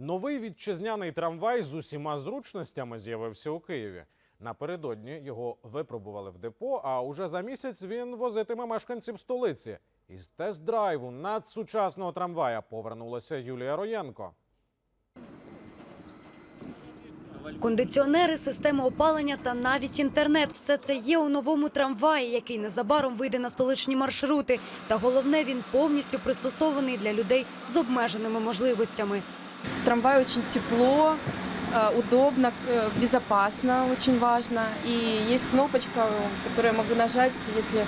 Новий вітчизняний трамвай з усіма зручностями з'явився у Києві. Напередодні його випробували в депо, а уже за місяць він возитиме мешканців столиці. Із тест-драйву надсучасного трамвая повернулася Юлія Роєнко. Кондиціонери, система опалення та навіть інтернет – все це є у новому трамваї, який незабаром вийде на столичні маршрути. Та головне, він повністю пристосований для людей з обмеженими можливостями. В трамвае очень тепло, э, удобно, э, безопасно, очень важно. И есть кнопочка, которую я могу нажать, если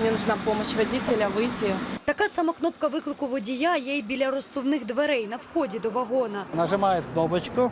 мне нужна помощь водителя, выйти. Така сама кнопка виклику водія є й біля розсувних дверей на вході до вагона. Нажимает кнопочку,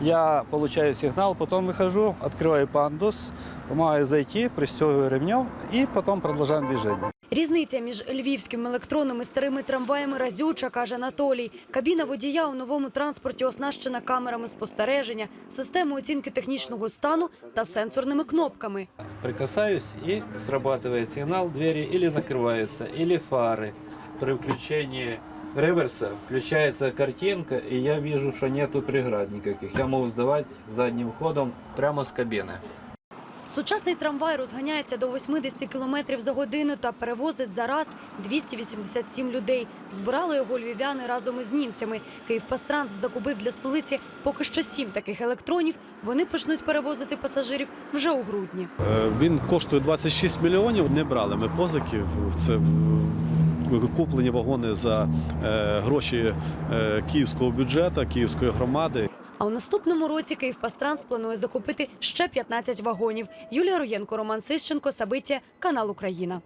я получаю сигнал, потом выхожу, открываю пандус, помогаю зайти, пристегиваю ремнем и потом продолжаем движение. Різниця між львівським електроном і старими трамваями разюча, каже Анатолій. Кабіна водія у новому транспорті оснащена камерами спостереження, системою оцінки технічного стану та сенсорними кнопками. Прикасаюсь и срабатывает сигнал, двери или закрываются, или фары. При включении реверса включается картинка, и я вижу, что нету преград никаких. Я могу сдавать задним ходом прямо с кабины. Сучасний трамвай розганяється до 80 км за годину та перевозить за раз 287 людей. Збирали його львів'яни разом із німцями. Київпастранс закупив для столиці поки що сім таких електронів. Вони почнуть перевозити пасажирів вже у грудні. Е, Він коштує 26 мільйонів. Не брали ми позики. Це куплені вагони за е, гроші е, київського бюджету, київської громади. А у наступному році Київпастранс планує закупити ще 15 вагонів. Юлія Роєнко, Роман Сищенко, Сабиття, канал Україна.